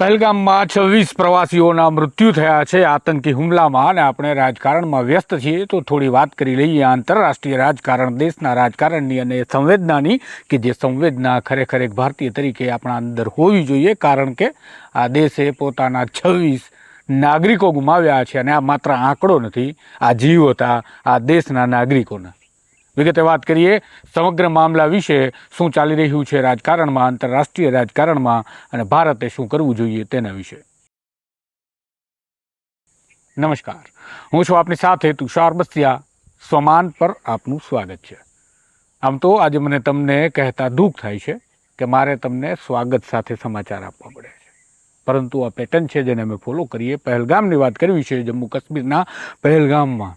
પહેલગામમાં છવ્વીસ પ્રવાસીઓના મૃત્યુ થયા છે. આતંકી હુમલામાં અને આપણે રાજકારણમાં વ્યસ્ત છીએ તો થોડી વાત કરી લઈએ. આંતરરાષ્ટ્રીય રાજકારણ દેશના રાજકારણની અને સંવેદનાની કે જે સંવેદના ખરેખર એક ભારતીય તરીકે આપણા અંદર હોવી જોઈએ. કારણ કે આ દેશે પોતાના છવ્વીસ નાગરિકો ગુમાવ્યા છે અને આ માત્ર આંકડો નથી, આ જીવ હતા આ દેશના નાગરિકોના. વિગતે વાત કરીએ, સમગ્ર મામલા વિશે શું ચાલી રહ્યું છે રાજકારણમાં, આંતરરાષ્ટ્રીય રાજકારણમાં અને ભારતે શું કરવું જોઈએ તેના વિશે. નમસ્કાર. હું છું આપની સાથે તુષાર બસ્તિયા સ્વમાન પર આપનું સ્વાગત છે. આમ તો આજે મને તમને કહેતા દુઃખ થાય છે કે મારે તમને સ્વાગત સાથે સમાચાર આપવા પડે છે. પરંતુ આ પેટર્ન છે જેને અમે ફોલો કરીએ, પહેલગામની વાત કરવી છે જમ્મુ કાશ્મીરના પહેલગામમાં.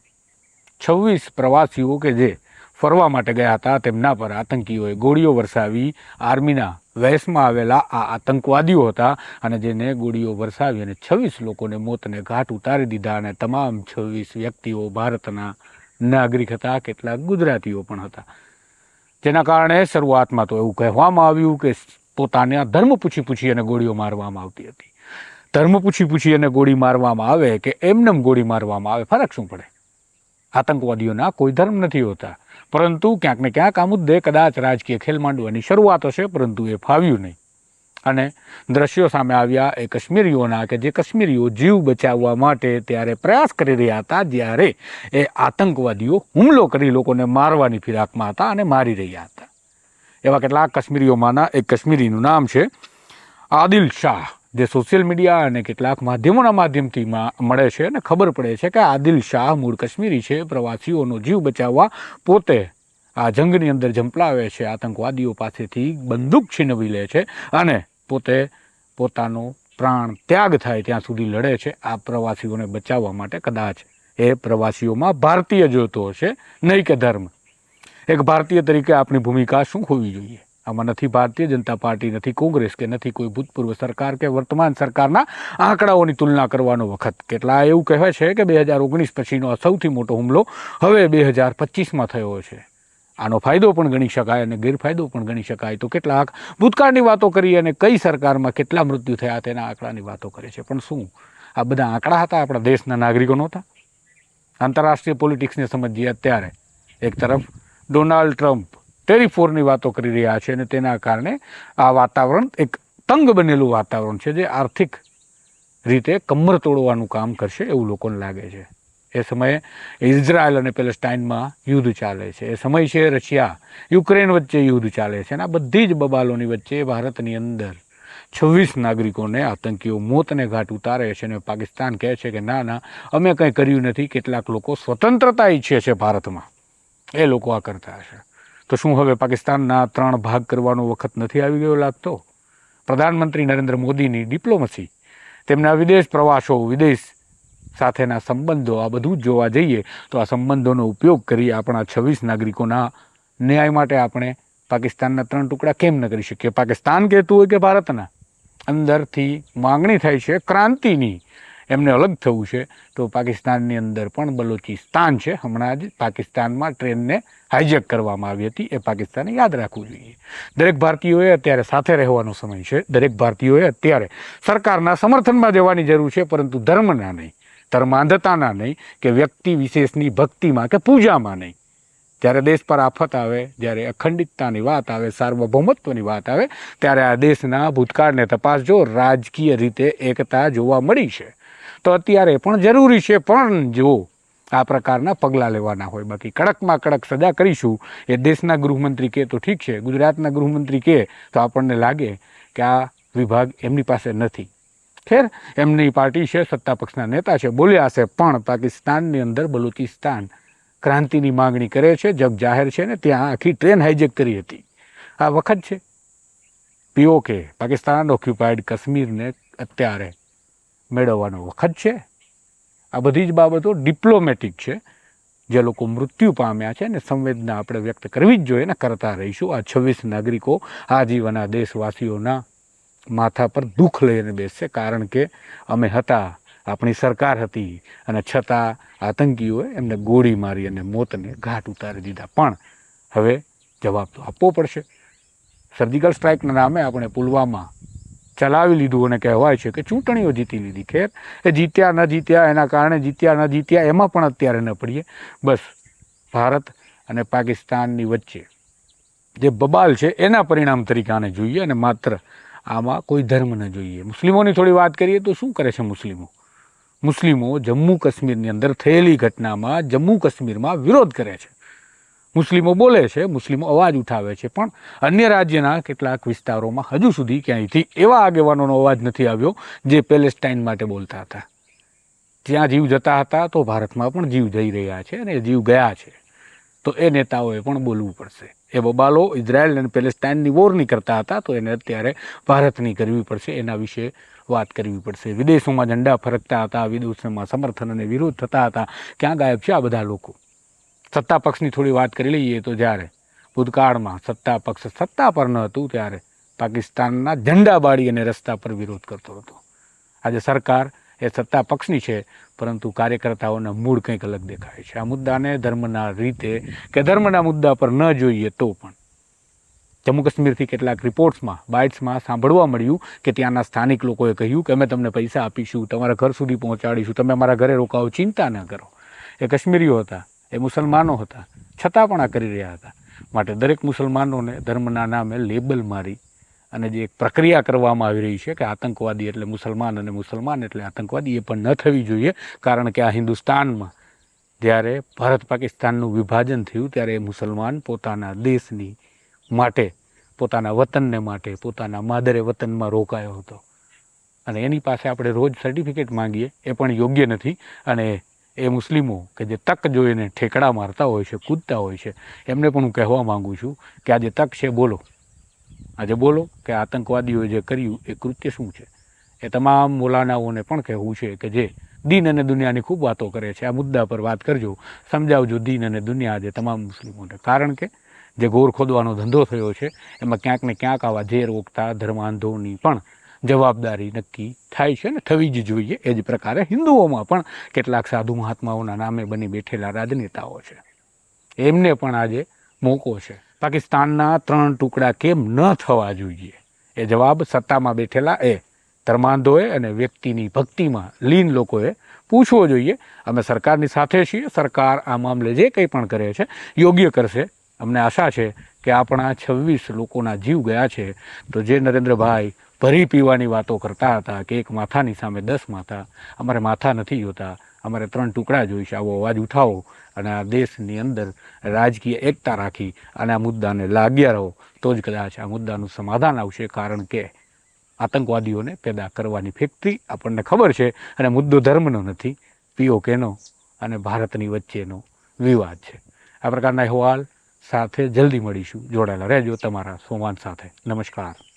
છવ્વીસ પ્રવાસીઓ કે જે ફરવા માટે ગયા હતા. તેમના પર આતંકીઓએ ગોળીઓ વરસાવી આર્મીના વેશમાં આવેલા આ આતંકવાદીઓ હતા અને જેને ગોળીઓ વરસાવી અને છવ્વીસ લોકોને મોતને ઘાટ ઉતારી દીધા અને તમામ છવ્વીસ વ્યક્તિઓ ભારતના નાગરિક હતા. કેટલાક ગુજરાતીઓ પણ હતા. જેના કારણે શરૂઆતમાં તો એવું કહેવામાં આવ્યું કે પોતાના ધર્મ પૂછી પૂછી અને ગોળીઓ મારવામાં આવતી હતી. ધર્મ પૂછી પૂછી અને ગોળી મારવામાં આવે કે એમનેમ ગોળી મારવામાં આવે ફરક શું પડે? આતંકવાદીઓના કોઈ ધર્મ નથી હોતા. પરંતુ ક્યાંક ને ક્યાંક આ મુદ્દે કદાચ રાજકીય ખેલ માંડવાની શરૂઆત હશે, પરંતુ એ ફાવ્યું નહીં. અને દ્રશ્યો સામે આવ્યા એ કશ્મીરીઓના કે જે કશ્મીરીઓ જીવ બચાવવા માટે ત્યારે પ્રયાસ કરી રહ્યા હતા, જ્યારે એ આતંકવાદીઓ હુમલો કરી લોકોને મારવાની ફિરાકમાં હતા અને મારી રહ્યા હતા. એવા કેટલાક કશ્મીરીઓમાંના એક કશ્મીરીનું નામ છે આદિલ શાહ. જે સોશિયલ મીડિયા અને કેટલાક માધ્યમોના માધ્યમથી મળે છે અને ખબર પડે છે કે આદિલ શાહ મૂળ કાશ્મીરી છે. પ્રવાસીઓનો જીવ બચાવવા પોતે આ જંગની અંદર ઝંપલાવે છે. આતંકવાદીઓ પાસેથી બંદૂક છીનવી લે છે અને પોતે પોતાનો પ્રાણ ત્યાગ થાય ત્યાં સુધી લડે છે. આ પ્રવાસીઓને બચાવવા માટે કદાચ એ પ્રવાસીઓમાં ભારતીય જોતો હશે નહીં કે ધર્મ. એક ભારતીય તરીકે આપણી ભૂમિકા શું હોવી જોઈએ? આમાં નથી ભારતીય જનતા પાર્ટી, નથી કોંગ્રેસ કે નથી કોઈ ભૂતપૂર્વ સરકાર કે વર્તમાન સરકારના આંકડાઓની તુલના કરવાનો વખત. કેટલા એવું કહેવાય છે કે બે હજાર ઓગણીસ પછીનો સૌથી મોટો હુમલો હવે બે હજાર પચીસમાં થયો છે. આનો ફાયદો પણ ગણી શકાય અને ગેરફાયદો પણ ગણી શકાય. તો કેટલાક ભૂતકાળની વાતો કરી અને કઈ સરકારમાં કેટલા મૃત્યુ થયા તેના આંકડાની વાતો કરે છે. પણ શું? આ બધા આંકડા હતા? આપણા દેશના નાગરિકો નહોતા? આંતરરાષ્ટ્રીય પોલિટિક્સને સમજીએ અત્યારે. એક તરફ ડોનાલ્ડ ટ્રમ્પ ટેરિફોરની વાતો કરી રહ્યા છે અને તેના કારણે આ વાતાવરણ એક તંગ બનેલું વાતાવરણ છે જે આર્થિક રીતે કમર તોડવાનું કામ કરશે એવું લોકોને લાગે છે. એ સમયે ઇઝરાયલ અને પેલેસ્ટાઇનમાં યુદ્ધ ચાલે છે. એ સમય છે રશિયા, યુક્રેન વચ્ચે યુદ્ધ ચાલે છે અને આ બધી જ બબાલોની વચ્ચે ભારતની અંદર છવ્વીસ નાગરિકોને આતંકીઓ મોતને ઘાટ ઉતારે છે અને પાકિસ્તાન કહે છે કે ના ના, અમે કંઈ કર્યું નથી. કેટલાક લોકો સ્વતંત્રતા ઈચ્છે છે ભારતમાં. એ લોકો આ કરતા હશે. તો શું હવે પાકિસ્તાનના ત્રણ ભાગ કરવાનો વખત નથી આવી ગયો લાગતો? પ્રધાનમંત્રી નરેન્દ્ર મોદીની ડિપ્લોમસી, તેમના વિદેશ પ્રવાસો, વિદેશ સાથેના સંબંધો, આ બધું જોવા જઈએ તો આ સંબંધોનો ઉપયોગ કરી આપણા છવ્વીસ નાગરિકોના ન્યાય માટે આપણે પાકિસ્તાનના ત્રણ ટુકડા કેમ ન કરી શકીએ? પાકિસ્તાન કહેતું હોય કે ભારતના? અંદરથી માંગણી થાય છે ક્રાંતિની. એમને અલગ થવું છે. તો પાકિસ્તાનની અંદર પણ બલોચિસ્તાન છે. હમણાં જ પાકિસ્તાનમાં ટ્રેનને હાઇજેક કરવામાં આવી હતી. એ પાકિસ્તાને યાદ રાખવું જોઈએ. દરેક ભારતીયોએ અત્યારે સાથે રહેવાનો સમય છે. દરેક ભારતીયોએ અત્યારે સરકારના સમર્થનમાં જવાની જરૂર છે, પરંતુ ધર્મના નહીં, ધર્માંધતાના નહીં, કે વ્યક્તિ વિશેષની ભક્તિમાં કે પૂજામાં નહીં. જ્યારે દેશ પર આફત આવે, જ્યારે અખંડિતતાની વાત આવે, સાર્વભૌમત્વની વાત આવે, ત્યારે આ દેશના ભૂતકાળને તપાસજો. રાજકીય રીતે એકતા જોવા મળી છે. તો અત્યારે પણ જરૂરી છે, પણ જો આ પ્રકારના પગલાં લેવાના હોય. બાકી કડકમાં કડક સજા કરીશું. એ દેશના ગૃહમંત્રી કહે તો ઠીક છે, ગુજરાતના ગૃહમંત્રી કહે તો આપણને લાગે કે આ વિભાગ એમની પાસે નથી. ખેર, એમની પાર્ટી છે, સત્તા પક્ષના નેતા છે, બોલ્યા હશે, પણ પાકિસ્તાનની અંદર બલુચિસ્તાન ક્રાંતિની માગણી કરે છે, જગ જાહેર છે ને ત્યાં આખી ટ્રેન હાઇજેક કરી હતી. આ વખત છે. પીઓકે પાકિસ્તાન ઓક્યુપાઈડ કાશ્મીરને અત્યારે મેળવવાનો વખત છે. આ બધી જ બાબતો ડિપ્લોમેટિક છે. જે લોકો મૃત્યુ પામ્યા છે અને સંવેદના આપણે વ્યક્ત કરવી જ જોઈએ ને કરતા રહીશું. આ છવ્વીસ નાગરિકો આજીવના દેશવાસીઓના માથા પર દુઃખ લઈને બેસશે કારણ કે અમે હતા, આપણી સરકાર હતી અને છતાં આતંકીઓએ એમને ગોળી મારી અને મોતને ઘાટ ઉતારી દીધા. પણ હવે જવાબ તો આપવો પડશે. સર્જિકલ સ્ટ્રાઇકના નામે આપણે પુલવામા ચલાવી લીધું અને કહેવાય છે કે ચૂંટણીઓ જીતી લીધી. ખેર, એ જીત્યા ન જીત્યા, એના કારણે જીત્યા ન જીત્યા, એમાં પણ અત્યારે ન પડીએ. બસ, ભારત અને પાકિસ્તાનની વચ્ચે જે બબાલ છે, એના પરિણામ તરીકે આને જોઈએ અને માત્ર આમાં કોઈ ધર્મ ન જોઈએ. મુસ્લિમોની થોડી વાત કરીએ તો શું કરે છે મુસ્લિમો? મુસ્લિમો જમ્મુ કાશ્મીરની અંદર થયેલી ઘટનામાં જમ્મુ કાશ્મીરમાં વિરોધ કરે છે. મુસ્લિમો બોલે છે, મુસ્લિમો અવાજ ઉઠાવે છે, પણ અન્ય રાજ્યના કેટલાક વિસ્તારોમાં હજુ સુધી ક્યાંયથી એવા આગેવાનોનો અવાજ નથી આવ્યો જે પેલેસ્ટાઇન માટે બોલતા હતા. જ્યાં જીવ જતા હતા તો ભારતમાં પણ જીવ જઈ રહ્યા છે અને જીવ ગયા છે. તો એ નેતાઓએ પણ બોલવું પડશે. એ બબાલો ઇઝરાયલ અને પેલેસ્ટાઇનની વોરની કરતા હતા તો એને અત્યારે ભારતની કરવી પડશે, એના વિશે વાત કરવી પડશે. વિદેશોમાં ઝંડા ફરકતા હતા, વિદેશોમાં સમર્થન અને વિરોધ થતા હતા. ક્યાં ગાયબ છે આ બધા લોકો? સત્તા પક્ષની થોડી વાત કરી લઈએ તો જ્યારે ભૂતકાળમાં સત્તા પક્ષ સત્તા પર ન હતું ત્યારે પાકિસ્તાનના ઝંડા બાળી અને રસ્તા પર વિરોધ કરતો હતો. આજે સરકાર એ સત્તા પક્ષની છે, પરંતુ કાર્યકર્તાઓના મૂળ કંઈક અલગ દેખાય છે. આ મુદ્દાને ધર્મના રીતે કે ધર્મના મુદ્દા પર ન જોઈએ તો પણ. જમ્મુ કાશ્મીરથી કેટલાક રિપોર્ટ્સમાં, બાઇટ્સમાં સાંભળવા મળ્યું કે ત્યાંના સ્થાનિક લોકોએ કહ્યું કે અમે તમને પૈસા આપીશું, તમારા ઘર સુધી પહોંચાડીશું, તમે અમારા ઘરે રોકાઓ, ચિંતા ન કરો. એ કાશ્મીરીઓ હતા. એ મુસલમાનો હતા. છતાં પણ આ કરી રહ્યા હતા. માટે દરેક મુસલમાનોને ધર્મના નામે લેબલ મારી અને જે એક પ્રક્રિયા કરવામાં આવી રહી છે કે આતંકવાદી એટલે મુસલમાન અને મુસલમાન એટલે આતંકવાદી, એ પણ ન થવી જોઈએ. કારણ કે આ હિન્દુસ્તાનમાં જ્યારે ભારત પાકિસ્તાનનું વિભાજન થયું, ત્યારે એ મુસલમાન પોતાના દેશની માટે, પોતાના વતનને માટે, પોતાના માદરે વતનમાં રોકાયો હતો. અને એની પાસે આપણે રોજ સર્ટિફિકેટ માંગીએ, એ પણ યોગ્ય નથી. અને એ મુસ્લિમો કે જે તક જોઈને ઠેકડા મારતા હોય છે, કૂદતા હોય છે, એમને પણ હું કહેવા માગું છું કે આ જે તક છે, બોલો. આજે બોલો કે આતંકવાદીઓએ જે કર્યું એ કૃત્ય શું છે? એ તમામ મોલાનાઓને પણ કહેવું છે કે જે દીન અને દુનિયાની ખૂબ વાતો કરે છે. આ મુદ્દા પર વાત કરજો. સમજાવજો દીન અને દુનિયા આજે તમામ મુસ્લિમોને. કારણ કે જે ગોર ખોદવાનો ધંધો થયો છે, એમાં ક્યાંક ને ક્યાંક આવા ઝેર, ઓગતા, ધર્માંધોની પણ જવાબદારી નક્કી થાય છે ને થવી જ જોઈએ એ જ પ્રકારે હિન્દુઓમાં પણ કેટલાક સાધુ મહાત્માઓના નામે બની બેઠેલા રાજનેતાઓ છે. એમને પણ આજે મોકો છે. પાકિસ્તાનના ત્રણ ટુકડા કેમ ન થવા જોઈએ? એ જવાબ સત્તામાં બેઠેલા એ ધર્માંધોએ અને વ્યક્તિની ભક્તિમાં લીન લોકોએ પૂછવો જોઈએ. અમે સરકારની સાથે છીએ. સરકાર આ મામલે જે કંઈ પણ કરે છે, યોગ્ય કરશે. અમને આશા છે કે આપણા છવ્વીસ લોકોના જીવ ગયા છે, તો જે નરેન્દ્રભાઈ ભરી પીવાની વાતો કરતા હતા કે એક માથાની સામે દસ માથા, અમારે માથા નથી જોતા, અમારે ત્રણ ટુકડા જોઈશે, આવો અવાજ ઉઠાવો અને આ દેશની અંદર રાજકીય એકતા રાખી અને આ મુદ્દાને લાગ્યા રહો, તો જ કદાચ આ મુદ્દાનું સમાધાન આવશે, કારણ કે આતંકવાદીઓને પેદા કરવાની ફેક્ટરી આપણને ખબર છે અને મુદ્દો ધર્મનો નથી, પીઓકેનો અને ભારતની વચ્ચેનો વિવાદ છે. આ પ્રકારના અહેવાલ સાથે જલ્દી મળીશું. જોડાયેલા રહેજો તમારા સોમાન સાથે. નમસ્કાર.